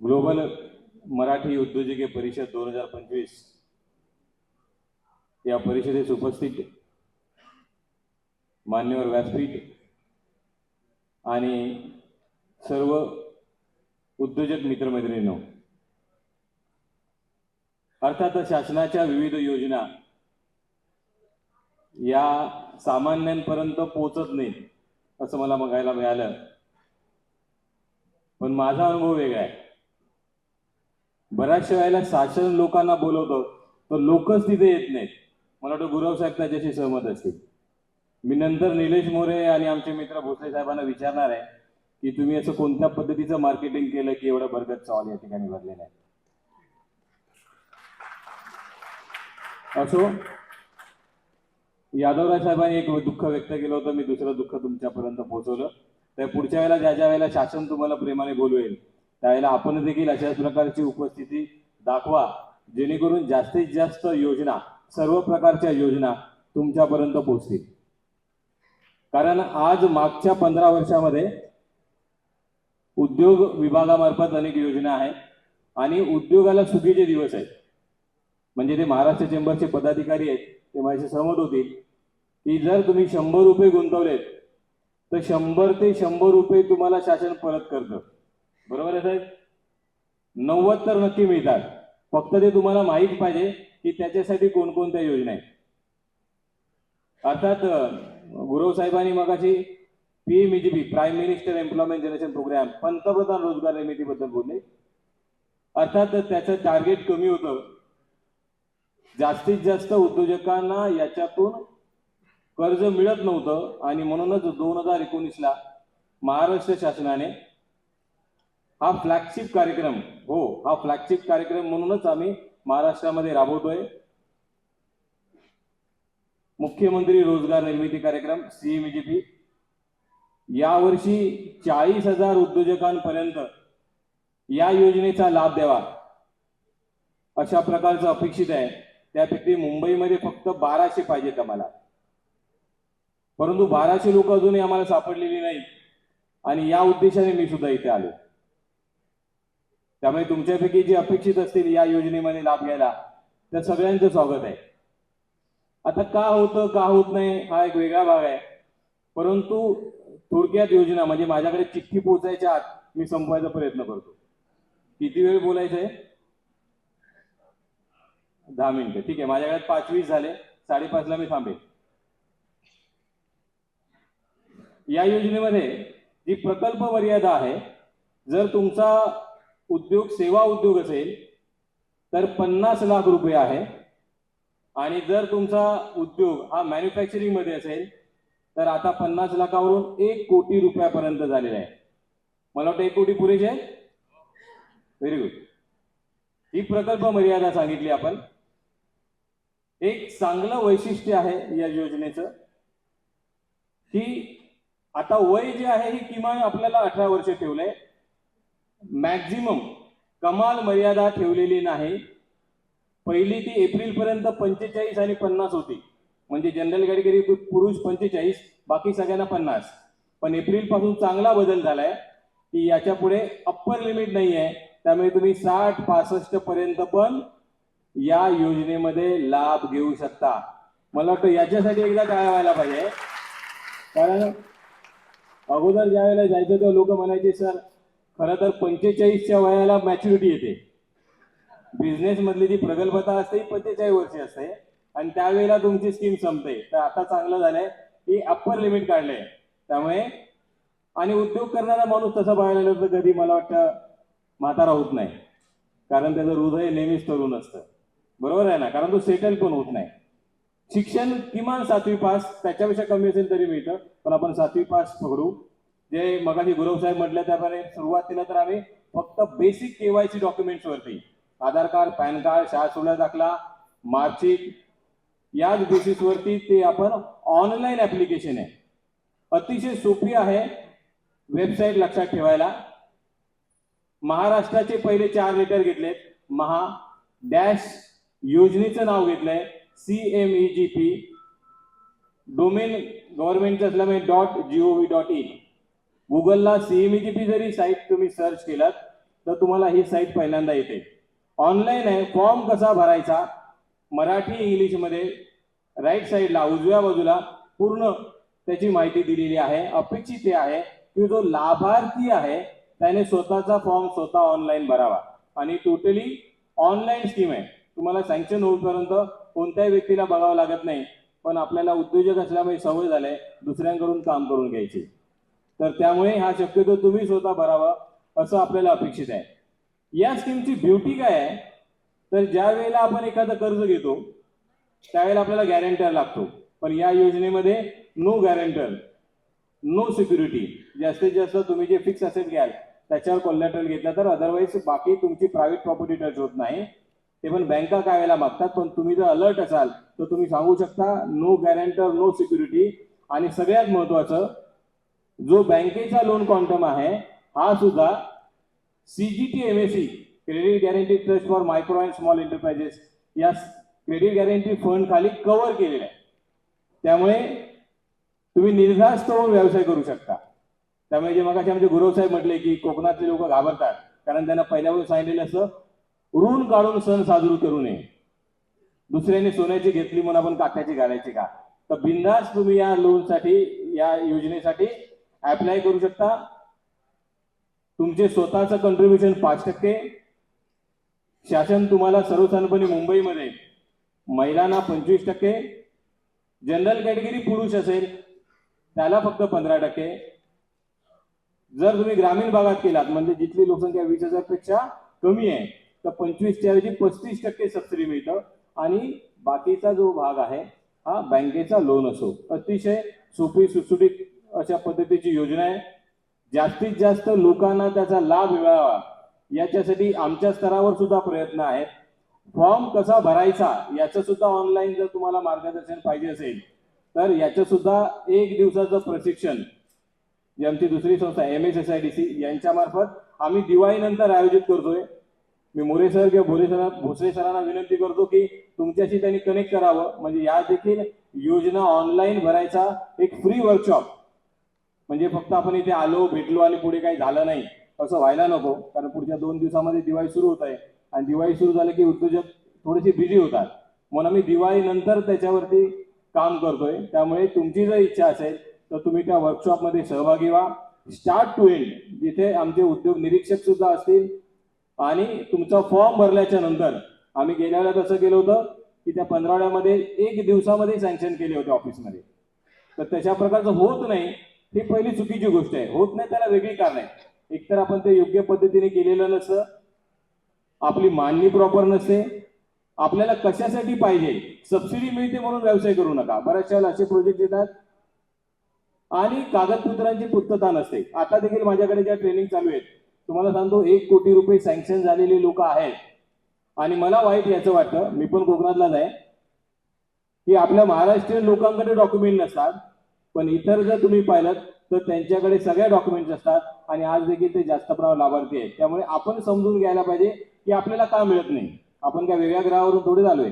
Global Marathi उद्योजके परिषद दोन हजार पंचवीस या परिषदेस उपस्थित मान्यवर व्यासपीठ आणि सर्व उद्योजक मित्रमैत्रिणींनो अर्थात शासनाच्या विविध योजना या सामान्यांपर्यंत पोचत नाही असं मला बघायला मिळालं. पण माझा अनुभव वेगळा आहे. बऱ्याचशा वेळेला शासन लोकांना बोलवतो तर लोकच तिथे येत नाहीत. मला वाटतं गुरव साहेब त्याच्याशी सहमत असतील. मी नंतर निलेश मोरे आणि आमचे मित्र भोसले साहेबांना विचारणार आहे की तुम्ही असं कोणत्या पद्धतीचं मार्केटिंग केलं की एवढं बरगत चॉल या ठिकाणी भरलेलं आहे? असो यादवराज साहेबांनी एक दुःख व्यक्त केलं होतं मी दुसरं दुःख तुमच्यापर्यंत पोहोचवलं. तर पुढच्या वेळेला ज्या ज्या वेळेला शासन तुम्हाला प्रेमाने बोलवेल त्यावेळेला आपण देखील अशाच प्रकारची उपस्थिती दाखवा जेणेकरून जास्तीत जास्त योजना सर्व प्रकारच्या योजना तुमच्यापर्यंत पोहोचतील. कारण आज मागच्या पंधरा वर्षामध्ये उद्योग विभागामार्फत अनेक योजना आहेत आणि उद्योगाला सुखीचे दिवस आहेत. म्हणजे ते महाराष्ट्र चेंबरचे पदाधिकारी आहेत ते माझ्याशी सहमत होतील की जर तुम्ही शंभर रुपये गुंतवलेत तर शंभर ते शंभर रुपये तुम्हाला शासन परत करतं. बरोबर आहे साहेब? नव्वद तर नक्की मिळतात. फक्त ते तुम्हाला माहीत पाहिजे की त्याच्यासाठी कोणकोणत्या योजना आहेत. अर्थात गुरव साहेबांनी मगाशी PMEGP prime minister employment generation programme पंतप्रधान रोजगार निर्मितीबद्दल बोलले. अर्थात त्याचं टार्गेट कमी होतं. जास्तीत जास्त उद्योजकांना याच्यातून कर्ज मिळत नव्हतं आणि म्हणूनच दोन हजार एकोणीसला महाराष्ट्र शासनाने हा फ्लॅगशिप कार्यक्रम. हो हा फ्लॅगशिप कार्यक्रम म्हणूनच आम्ही महाराष्ट्रामध्ये राबवतोय. मुख्यमंत्री रोजगार निर्मिती कार्यक्रम सीएमजीपी यावर्षी चाळीस हजार उद्योजकांपर्यंत या योजनेचा लाभ द्यावा. अशा प्रकारचं अपेक्षित आहे. त्यापैकी मुंबईमध्ये फक्त बाराशे पाहिजेत आम्हाला. परंतु बाराशे लोक अजूनही आम्हाला सापडलेली नाही आणि या उद्देशाने मी सुद्धा इथे आलो त्यामुळे तुमच्यापैकी जे अपेक्षित असतील या योजनेमध्ये लाभ घ्यायला त्या सगळ्यांचं स्वागत आहे. आता का होतं का होत नाही हा एक वेगळा भाग आहे. परंतु थोडक्यात योजना म्हणजे माझ्याकडे चिठ्ठी पोहोचायच्या आत मी संपवायचा प्रयत्न करतो. किती वेळ बोलायचं आहे दहा मिनिटं. ठीक आहे माझ्याकडे पाच वीस झाले. साडेपाचला मी थांबेल या योजनेमध्ये जी प्रकल्प मर्यादा आहे जर तुमचा उद्योग सेवा उद्योग असेल तर पन्नास लाख रुपये आहे. आणि जर तुमचा उद्योग हा मॅन्युफॅक्चरिंगमध्ये असेल तर आता पन्नास लाखावरून एक कोटी रुपयापर्यंत झालेला आहे. मला वाटतं एक कोटी पुरेशी आहे? व्हेरी गुड ही प्रकल्प मर्यादा सांगितली आपण. एक चांगलं वैशिष्ट्य आहे या योजनेचं. की आता वय जे आहे ही किमान आपल्याला अठरा वर्ष ठेवलंय. मॅक्झिमम कमाल मर्यादा ठेवलेली नाही. पहिली ती एप्रिल पर्यंत पंचेचाळीस आणि पन्नास होती. म्हणजे जनरल कॅटेगरी पुरुष पंचेचाळीस बाकी सगळ्यांना पन्नास. पण एप्रिलपासून चांगला बदल झालाय की याच्यापुढे अप्पर लिमिट नाही आहे त्यामुळे तुम्ही साठ पासष्ट पर्यंत पण या योजनेमध्ये लाभ घेऊ शकता. मला वाटतं याच्यासाठी एकदा काय व्हायला पाहिजे? कारण अगोदर ज्या वेळेला जायचं तेव्हा लोक म्हणायचे सर खरं तर पंचेचाळीसच्या वयाला मॅच्युरिटी येते. बिझनेसमधली ती प्रगल्भता असते ही पंचेचाळीस वर्षी असते. आणि त्यावेळेला तुमची स्कीम संपते. तर आता चांगलं झालंय की अप्पर लिमिट काढलंय. त्यामुळे आणि उद्योग करणारा माणूस तसा बघायला गेलो तर कधी मला वाटतं म्हातारा होत नाही. कारण त्याचं हृदय नेहमीच तरुण असतं. बरोबर आहे ना? कारण तो सेटल पण होत नाही. शिक्षण किमान सातवी पास त्याच्यापेक्षा कमी असेल तरी मिळतं. पण आपण सातवी पास पकडू. जे मगाशी गुरव साहेब म्हटलं त्याप्रमाणे सुरुवातीला तर आम्ही फक्त बेसिक केवायसी डॉक्युमेंट्स वरती. आधार कार्ड पॅन कार्ड शाळा सोडा दाखला मार्कशीट याच बेसिसवरती ते आपण ऑनलाईन ऍप्लिकेशन आहे. अतिशय सोपी आहे वेबसाईट लक्षात ठेवायला. महाराष्ट्राचे पहिले चार लेटर घेतलेत. महा डॅश योजनेचं नाव घेतलंय C M E G P domain गव्हर्नमेंटचं असल्यामुळे डॉट जीओव्ही डॉट इन गुगलला सीएमईजीपी जरी साईट तुम्ही सर्च केलात तर तुम्हाला ही साईट पहिल्यांदा येते. ऑनलाईन आहे फॉर्म कसा भरायचा? मराठी इंग्लिशमध्ये राईट साईडला उजव्या बाजूला पूर्ण त्याची माहिती दिलेली आहे. अपेक्षित हे आहे की जो लाभार्थी आहे त्याने स्वतःचा फॉर्म स्वतः ऑनलाईन भरावा. आणि टोटली ऑनलाईन स्कीम आहे. तुम्हाला सँक्शन होईपर्यंत कोणत्याही व्यक्तीला बघावं लागत नाही. पण आपल्याला उद्योजक असल्यामुळे सवय झालंय दुसऱ्यांकडून काम करून घ्यायची. तर त्यामुळे हा शक्यतो तुम्ही स्वतः भरावा असं आपल्याला अपेक्षित आहे. या स्कीमची ब्युटी काय आहे? तर ज्या वेळेला आपण एखादं कर्ज घेतो त्यावेळेला आपल्याला गॅरंटर लागतो. पण या योजनेमध्ये नो गॅरंटर नो सिक्युरिटी जास्तीत जास्त तुम्ही जे फिक्स असेट घ्याल त्याच्यावर कोलॅटरल घेतला तर अदरवाईज बाकी तुमची प्रायव्हेट प्रॉपर्टी टच होत नाही. ते पण बँका काय वेळेला मागतात पण तुम्ही जर अलर्ट असाल तर तुम्ही सांगू शकता नो गॅरंटर नो सिक्युरिटी आणि सगळ्यात महत्वाचं जो बँकेचा लोन क्वांटम आहे हा सुद्धा CGT MSC credit guarantee trust for micro and small enterprises या क्रेडिट गॅरंटी फंड खाली कव्हर केलेला आहे. त्यामुळे तुम्ही निर्धास्त होऊन व्यवसाय करू शकता. त्यामुळे जे मगाशी आमचे गुरव साहेब म्हटले की कोकणातले लोक घाबरतात कारण त्यांना पहिल्यापासून सांगितलेलं असं ऋण काढून सण साजरू करू नये. दुसऱ्याने सोन्याची घेतली म्हणून आपण काट्याची घालायची का? तर बिंदास तुम्ही या लोनसाठी या योजनेसाठी अप्लाय करू शकता. तुमचे स्वतःचं कंट्रीब्युशन पाच टक्के. शासन तुम्हाला सर्वसाधारणपणे मुंबईमध्ये महिलांना पंचवीस टक्के. जनरल कॅटेगरी पुरुष असेल त्याला फक्त पंधरा टक्के. जर तुम्ही ग्रामीण भागात केलात म्हणजे जिथली लोकसंख्या वीस हजारपेक्षा कमी आहे तर पंचवीसच्या ऐवजी पस्तीस टक्के सबसिडी मिळतं. आणि बाकीचा जो भाग आहे हा बँकेचा लोन असो. अतिशय सोपी सुटसुटीत अशा पद्धतीची योजना आहे. जास्तीत जास्त लोकांना त्याचा लाभ मिळावा याच्यासाठी आमच्या स्तरावर सुद्धा प्रयत्न आहेत. फॉर्म कसा भरायचा याचं सुद्धा ऑनलाईन जर तुम्हाला मार्गदर्शन पाहिजे असेल तर याचं सुद्धा एक दिवसाचं प्रशिक्षण जी आमची दुसरी संस्था M S S I D C यांच्यामार्फत आम्ही दिवाळीनंतर आयोजित करतोय. मी मोरे सर किंवा भोरे सर भोसरे सरांना विनंती करतो की तुमच्याशी त्यांनी कनेक्ट करावं. म्हणजे या देखील योजना ऑनलाईन भरायचा एक फ्री वर्कशॉप म्हणजे फक्त आपण इथे आलो भेटलो आणि पुढे काही झालं नाही असं व्हायला नको. कारण पुढच्या दोन दिवसामध्ये दिवाळी सुरू होत आहे. आणि दिवाळी सुरू झालं की उद्योजक थोडेसे बिझी होतात. म्हणून आम्ही दिवाळी नंतर त्याच्यावरती काम करतोय. त्यामुळे तुमची जर इच्छा असेल तर तुम्ही त्या वर्कशॉपमध्ये सहभागी व्हा. स्टार्ट टू एंड जिथे आमचे उद्योग निरीक्षक सुद्धा असतील आणि तुमचा फॉर्म भरल्याच्या नंतर आम्ही गेल्या वेळेला कसं केलं होतं की त्या पंधरावड्यामध्ये एक दिवसामध्ये सँक्शन केले होते ऑफिसमध्ये तर तशा प्रकारचं होत नाही. ही पहिली चुकीची गोष्ट आहे. होत नाही त्याला वेगळी कारण आहे. एकतर आपण ते योग्य पद्धतीने केलेलं नसतं. आपली मांडणी प्रॉपर नसते. आपल्याला कशासाठी पाहिजे? सबसिडी मिळते म्हणून व्यवसाय करू नका. बऱ्याचशा वेळेला असे प्रोजेक्ट येतात. आणि कागदपत्रांची पूर्तता नसते. आता देखील माझ्याकडे ज्या ट्रेनिंग चालू आहेत तुम्हाला सांगतो एक कोटी रुपये सँक्शन झालेले लोक आहेत. आणि मला वाईट याचं वाटतं. मी पण कोकणातलाच आहे. की आपल्या महाराष्ट्रीयन लोकांकडे डॉक्युमेंट नसतात. पण इतर जर तुम्ही पाहिलं तर त्यांच्याकडे सगळ्या डॉक्युमेंट्स असतात आणि आज देखील ते जास्त प्रमाणात लाभार्थी आहेत. त्यामुळे आपण समजून घ्यायला पाहिजे की आपल्याला का मिळत नाही. आपण काय वेगळ्या ग्रहावरून थोडे झालोय.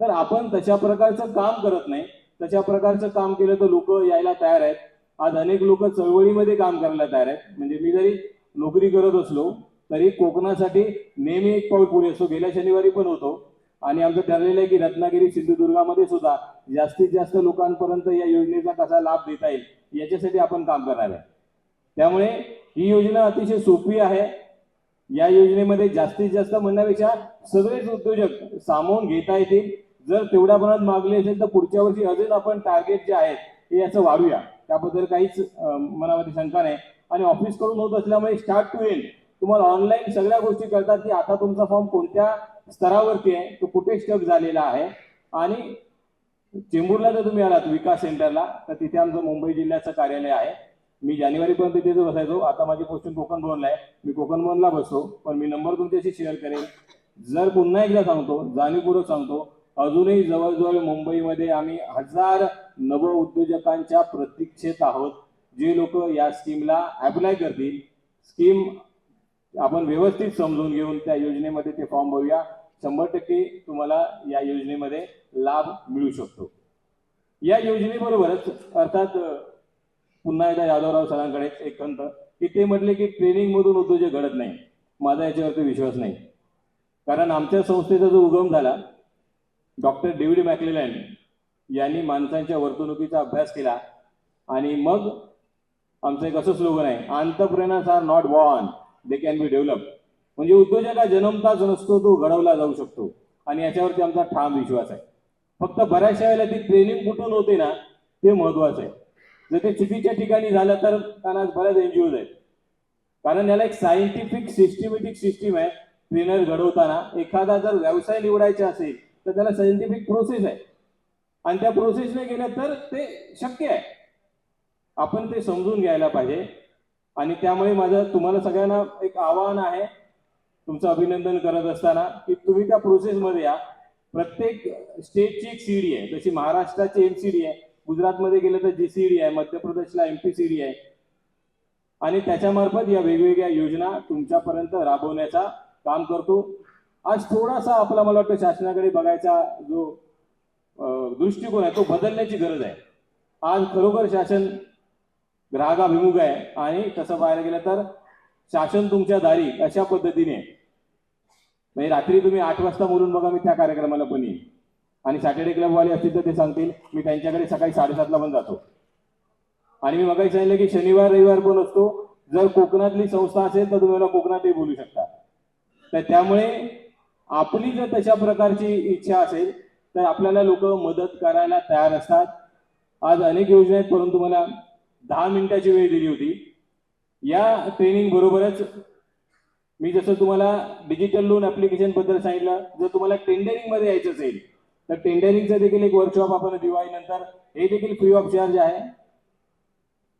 तर आपण तशा प्रकारचं काम करत नाही. तशा प्रकारचं काम केलं तर लोक यायला तयार आहेत. आज अनेक लोक चळवळीमध्ये काम करायला तयार आहेत. म्हणजे मी जरी नोकरी करत असलो तरी कोकणासाठी नेहमी एक पाऊल पुढे असतो. गेल्या शनिवारी पण होतो. आणि आमचं ठरलेलं आहे की रत्नागिरी सिंधुदुर्गामध्ये सुद्धा जास्तीत जास्त लोकांपर्यंत या योजनेचा कसा लाभ देता येईल याच्यासाठी आपण काम करणार आहे. त्यामुळे ही योजना अतिशय सोपी आहे. या योजनेमध्ये जास्तीत जास्त म्हणण्यापेक्षा सगळेच उद्योजक सामावून घेता येतील. जर तेवढ्या प्रमाणात मागले असेल तर पुढच्या वर्षी अजून आपण टार्गेट जे आहेत हे याचं वाढूया. त्याबद्दल काहीच मनामध्ये शंका नाही. आणि ऑफिसकडून होत असल्यामुळे स्टार्ट टू एंड तुम्हाला ऑनलाईन सगळ्या गोष्टी कळतात की आता तुमचा फॉर्म कोणत्या स्तरावरती आहे. तो कुठे स्टक झालेला आहे. आणि चेंबूरला जर तुम्ही आलात विकास सेंटरला तर तिथे आमचं मुंबई जिल्ह्याचं कार्यालय आहे. मी जानेवारीपर्यंत तिथे बसायचो. आता माझी पोस्टिंग कोकण भवनला आहे. मी कोकण भवनला बसतो. पण मी नंबर तुमच्याशी शेअर करेन. जर पुन्हा एकदा सांगतो जाणीवपूर्वक सांगतो अजूनही जवळजवळ मुंबईमध्ये आम्ही हजार नव उद्योजकांच्या प्रतीक्षेत आहोत. जे लोक या स्कीमला अप्लाय करतील. स्कीम आपण व्यवस्थित समजून घेऊन त्या योजनेमध्ये ते फॉर्म भरूया. शंभर टक्के तुम्हाला या योजनेमध्ये लाभ मिळू शकतो. या योजनेबरोबरच अर्थात पुन्हा एकदा यादवराव सरांकडे एक खंत की ते म्हटले की ट्रेनिंग मधून उद्योजक घडत नाही. माझा याच्यावरती विश्वास नाही. कारण आमच्या संस्थेचा जो उगम झाला डॉक्टर डेव्हिड मॅक्लेलँड यांनी माणसांच्या वर्तणुकीचा अभ्यास केला आणि मग आमचं एक असं स्लोगन आहे entrepreneurs are not born they can be develop म्हणजे उद्योजक हा जन्मताच नसतो तो घडवला जाऊ शकतो. आणि याच्यावरती आमचा ठाम विश्वास आहे. फक्त बऱ्याचशा वेळेला ती ट्रेनिंग कुठून होते ना ते महत्वाचं आहे. जर ते चुकीच्या ठिकाणी झालं तर त्यांना बऱ्याच एनजीओज आहेत. कारण याला एक सायंटिफिक सिस्टमॅटिक सिस्टीम आहे. ट्रेनर घडवताना एखादा जर व्यवसाय निवडायचा असेल तर त्याला सायंटिफिक प्रोसेस आहे. आणि त्या प्रोसेसने गेलं तर ते शक्य आहे. आपण ते समजून घ्यायला पाहिजे. आणि त्यामुळे माझं तुम्हाला सगळ्यांना एक आवाहन आहे तुमचं अभिनंदन करत असताना की तुम्ही त्या प्रोसेसमध्ये या. प्रत्येक स्टेटची एक सीडी आहे. जशी महाराष्ट्राची एमसीडी आहे गुजरातमध्ये गेलं तर जीसीडी आहे मध्य प्रदेशला एमपीसीडी आहे. आणि त्याच्यामार्फत या वेगवेगळ्या योजना तुमच्यापर्यंत राबवण्याचा काम करतो. आज थोडासा आपला मला वाटतं शासनाकडे बघायचा जो दृष्टिकोन आहे तो बदलण्याची गरज आहे. आज खरोखर शासन ग्राहकाभिमुख आहे. आणि तसं पाहायला गेलं तर शासन तुमच्या दारी अशा पद्धतीने म्हणजे रात्री तुम्ही आठ वाजता बोलून बघा मी त्या कार्यक्रमाला पण येईन. आणि सॅटर्डे क्लबवाले असतील तर ते सांगतील मी त्यांच्याकडे सकाळी साडेसातला पण जातो. आणि मी मगाही सांगितलं की शनिवार रविवार पण असतो. जर कोकणातली संस्था असेल तर तुम्ही मला कोकणातही बोलू शकता. तर त्यामुळे आपली जर तशा प्रकारची इच्छा असेल तर आपल्याला लोक मदत करायला तयार असतात. आज अनेक योजना आहेत परंतु मला दहा मिनिटाची वेळ दिली होती. या ट्रेनिंग बरोबरच मी जसं तुम्हाला डिजिटल लोन ऍप्लिकेशनबद्दल सांगितलं जर तुम्हाला टेंडरिंगमध्ये यायचं असेल तर टेंडरिंगचं देखील एक वर्कशॉप आपण दिवाळीनंतर हे देखील फ्री ऑफ चार्ज आहे.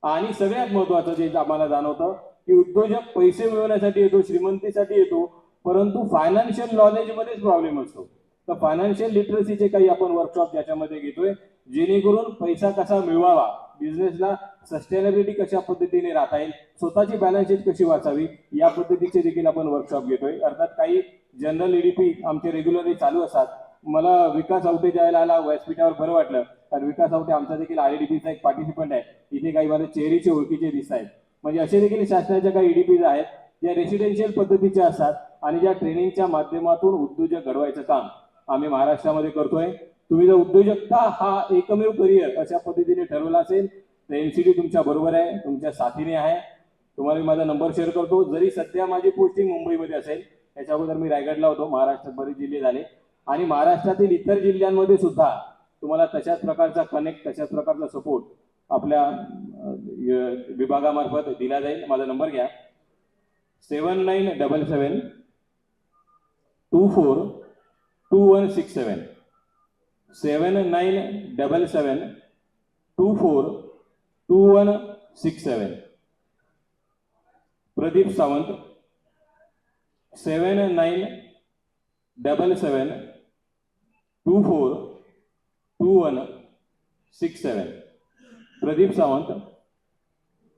आणि सगळ्यात महत्वाचं जे आम्हाला जाणवतं की उद्योजक पैसे मिळवण्यासाठी येतो श्रीमंतीसाठी येतो परंतु फायनान्शियल नॉलेजमध्येच प्रॉब्लेम असतो. तर फायनान्शियल लिटरसीचे काही आपण वर्कशॉप त्याच्यामध्ये घेतोय जेणेकरून पैसा कसा मिळवावा? बिझनेसला सस्टेनेबिलिटी कशा पद्धतीने राहता येईल? स्वतःची बॅलन्स शीट कशी वाचावी? या पद्धतीचे देखील आपण वर्कशॉप घेतोय. अर्थात काही जनरल ईडीपी आमचे रेग्युलरली चालू असतात. मला विकास आवटे ज्यावेळेला आला व्यासपीठावर बरं वाटलं. कारण विकास आवटे आमचा देखील आयडीपीचा एक पार्टिसिपंट आहे. इथे काही मला चेहरीचे ओळखीचे दिसत आहेत. म्हणजे असे देखील शासनाच्या काही ईडीपीज आहेत ज्या रेसिडेन्शियल पद्धतीच्या असतात आणि ज्या ट्रेनिंगच्या माध्यमातून उद्योजक घडवायचं काम. आम्ही महाराष्ट्रामध्ये करतोय. तुम्ही जर उद्योजकता हा एकमेव करिअर अशा पद्धतीने ठरवला असेल तर एनसीडी तुमच्या बरोबर आहे तुमच्या साथीने आहे. तुम्हाला मी माझा नंबर शेअर करतो. जरी सध्या माझी पोस्टिंग मुंबईमध्ये असेल त्याच्या अगोदर मी रायगडला होतो. महाराष्ट्रात बरेच जिल्हे झाले. आणि महाराष्ट्रातील इतर जिल्ह्यांमध्ये सुद्धा तुम्हाला तशाच प्रकारचा कनेक्ट तशाच प्रकारचा सपोर्ट आपल्या विभागामार्फत दिला जाईल. माझा नंबर घ्या. Seven nine double seven two four two one six seven seven nine double seven two four two one six seven Pradeep Sawant seven nine double seven two four two one six seven Pradeep Sawant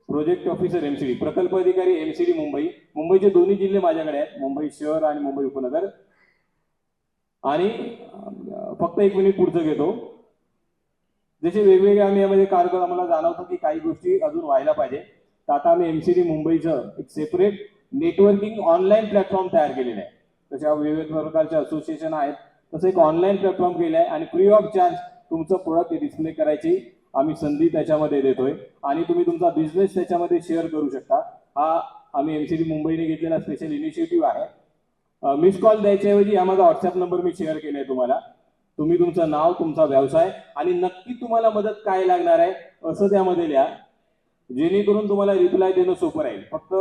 project officer M C D प्रकल्प अधिकारी M C D Mumbai मुंबईचे दोन्ही जिल्हे माझ्याकडे आहेत. मुंबई शहर आणि मुंबई उपनगर. आणि फक्त एक मिनिट पुढचं घेतो. जसे वेगवेगळे आम्ही यामध्ये कार्यक्रम आम्हाला जाणवतो की काही गोष्टी अजून व्हायला पाहिजे. तर आता आम्ही एमसीडी मुंबईचं एक सेपरेट नेटवर्किंग ऑनलाईन प्लॅटफॉर्म तयार केलेलं आहे. तशा विविध प्रकारचे असोसिएशन आहेत. तसं एक ऑनलाईन प्लॅटफॉर्म केलं आहे आणि फ्री ऑफ चार्ज तुमचं प्रोडक्ट डिस्प्ले करायची आम्ही संधी त्याच्यामध्ये देतोय. आणि तुम्ही तुमचा बिझनेस त्याच्यामध्ये शेअर करू शकता. हा आम्ही एमसीडी मुंबईने घेतलेला स्पेशल इनिशिएटिव्ह आहे. मिस कॉल द्यायच्याऐवजी हा माझा व्हॉट्सअप नंबर मी शेअर केलाय तुम्हाला. तुम्ही तुमचं नाव तुमचा व्यवसाय आणि नक्की तुम्हाला मदत काय लागणार आहे असं त्यामध्ये लिहा. जेणेकरून तुम्हाला रिप्लाय देणं सोपं राहील. फक्त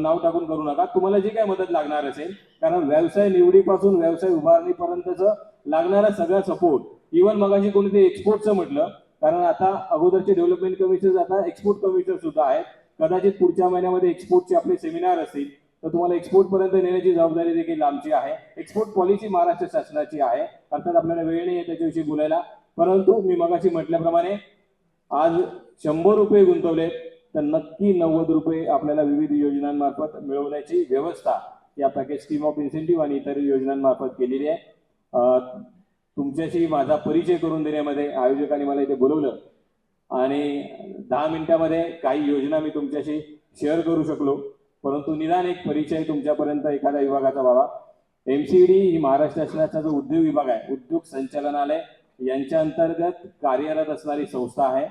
नाव टाकून करू नका. तुम्हाला जी काय मदत लागणार असेल कारण व्यवसाय निवडीपासून व्यवसाय उभारणीपर्यंतच लागणारा सगळा सपोर्ट इव्हन मगाशी कोणीतरी एक्सपोर्टचं म्हटलं कारण आता अगोदरचे डेव्हलपमेंट कमिशनर आता एक्सपोर्ट कमिशनर सुद्धा आहेत. कदाचित पुढच्या महिन्यामध्ये एक्सपोर्टचे आपले सेमिनार असतील तर तुम्हाला एक्सपोर्टपर्यंत नेण्याची जबाबदारी देखील आमची आहे. एक्सपोर्ट पॉलिसी महाराष्ट्र शासनाची आहे. अर्थात आपल्याला वेळ नाही आहे त्याच्याविषयी बोलायला. परंतु मी मगाशी म्हटल्याप्रमाणे आज शंभर रुपये गुंतवले तर नक्की नव्वद रुपये आपल्याला विविध योजनांमार्फत मिळवण्याची व्यवस्था या पॅकेज स्कीम ऑफ इन्सेंटिव्ह आणि इतर योजनांमार्फत केलेली आहे. तुमच्याशी माझा परिचय करून देण्यामध्ये आयोजकांनी मला इथे बोलवलं. आणि दहा मिनिटामध्ये काही योजना मी तुमच्याशी शेअर करू शकलो. परंतु निदान एक परिचय तुमच्यापर्यंत एखाद्या विभागाचा व्हावा. एम सी डी ही महाराष्ट्र शासनाचा जो उद्योग विभाग आहे उद्योग संचालनालय यांच्या अंतर्गत कार्यरत असणारी संस्था आहे.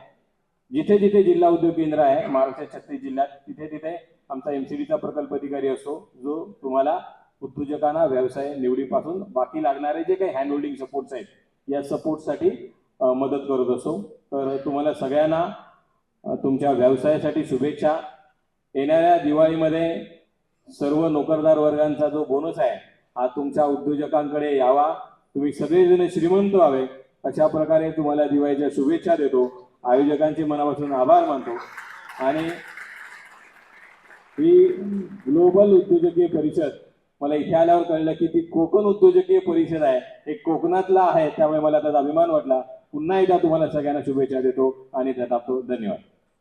जिथे जिथे जिल्हा उद्योग केंद्र आहे महाराष्ट्र छत्तीस जिल्ह्यात तिथे तिथे आमचा एम सी डीचा प्रकल्प अधिकारी असतो जो तुम्हाला उद्योजकांना व्यवसाय निवडीपासून बाकी लागणारे जे काही हँड होल्डिंग सपोर्ट्स आहेत या सपोर्टसाठी मदत करत असतो तर तुम्हाला सगळ्यांना तुमच्या व्यवसायासाठी शुभेच्छा. येणाऱ्या दिवाळीमध्ये सर्व नोकरदार वर्गांचा जो बोनस आहे हा तुमच्या उद्योजकांकडे यावा. तुम्ही सगळेजण श्रीमंत व्हावे अशा प्रकारे तुम्हाला दिवाळीच्या शुभेच्छा देतो. आयोजकांचे मनापासून आभार मानतो. आणि ही ग्लोबल उद्योजकीय परिषद मला इथे आल्यावर कळलं की ती कोकण उद्योजकीय परिषद आहे. हे कोकणातला आहे त्यामुळे मला त्याचा अभिमान वाटला. पुन्हा एकदा तुम्हाला सगळ्यांना शुभेच्छा देतो आणि त्यात आपतो धन्यवाद.